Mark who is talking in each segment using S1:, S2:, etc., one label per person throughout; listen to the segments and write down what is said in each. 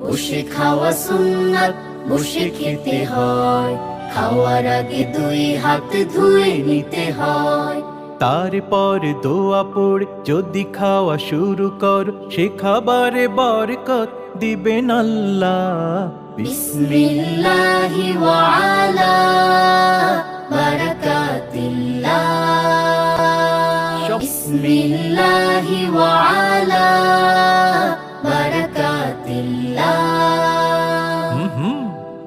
S1: বসে খাওয়া সুন্নাত বসে খেতে হয়। খাওয়ার আগে দুই হাত ধুয়ে নিতে হয়।
S2: তারপর দোয়া পড়ে যদি খাওয়া শুরু কর সে খাবারে বরকত দিবেন আল্লাহ।
S1: বিসমিল্লাহি ওয়া আলা বারাকাতিল্লাহ। বিসমিল্লাহি ওয়া আলা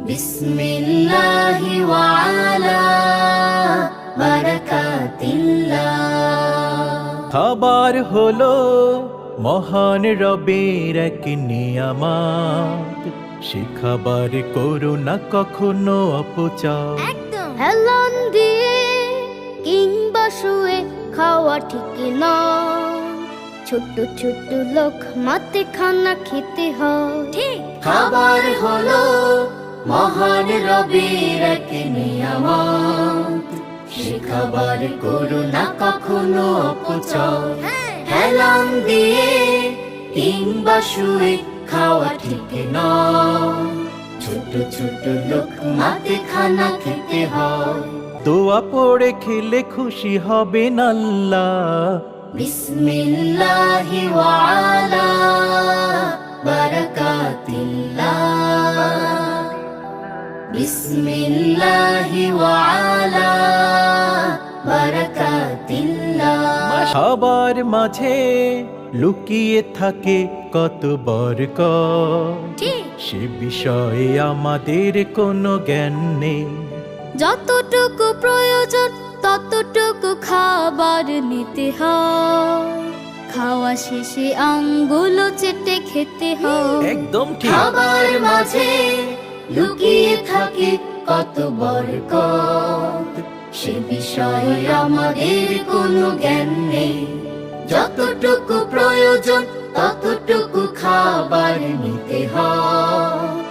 S2: হুম
S1: বিসমিল্লাহি ওয়া আলা বারাকাতিল্লাহ।
S2: খাবার হলো মহান রবের এক নিয়ামাত। সে খাবার করো না কখনো অপচার
S3: হেলন দিয়ে কিংবা শুয়ে খাওয়া ঠিক না ছোট্ট ছোট্ট লোক মাতে খানা খেতে হয়। ঠিক
S1: খাবার হলো মহান রবের এক নিয়ামত। সে খাবার করো না কখনো অপচয়। দিয়ে কিংবা শুয়ে খাওয়া ঠিক নয়। ছোট ছোট লোক মাতে খানা খেতে হয়।
S2: দোয়া পড়ে খেলে খুশি হবেন আল্লাহ।
S1: বিসমিল্লাহি ওয়া আলা বিসমিল্লাহি ওয়া আলা বারাকাতিল্লাহ।
S2: খাবার মাঝে লুকিয়ে থাকে কত বরকত
S3: ঠিক
S2: সে বিষয়ে আমাদের কোনো জ্ঞান নেই।
S3: যতটুকু প্রয়োজন ততটুকু খাবার নিতে হয়। খাওয়া শেষে আঙ্গুলো চেটে খেতে হয়।
S2: একদম ঠিক।
S1: খাবার মাঝে লুকিয়ে থাকে কত বরকত। সে বিষয়ে আমাদের কোনো জ্ঞান নেই। যতটুকু প্রয়োজন, ততটুকু খাবার নিতে হয়।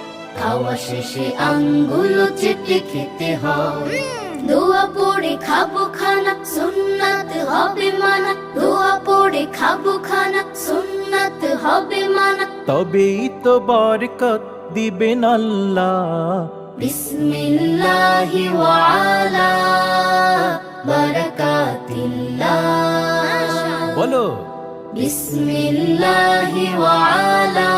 S1: খাওয়া শেষে আঙ্গুলো চেটে খেতে হয়। দোয়া পড়ে খাব খানা, সুন্নাত হবে মানা। দোয়া পড়ে খাব খানা, সুন্নাত হবে মানা।
S2: তবেই তো বরকত। দিবেন আল্লাহ
S1: বিসমিল্লাহি ওয়ালা বারাকাতিল্লাহ।
S2: বলো।
S1: বিসমিল্লাহি ওয়া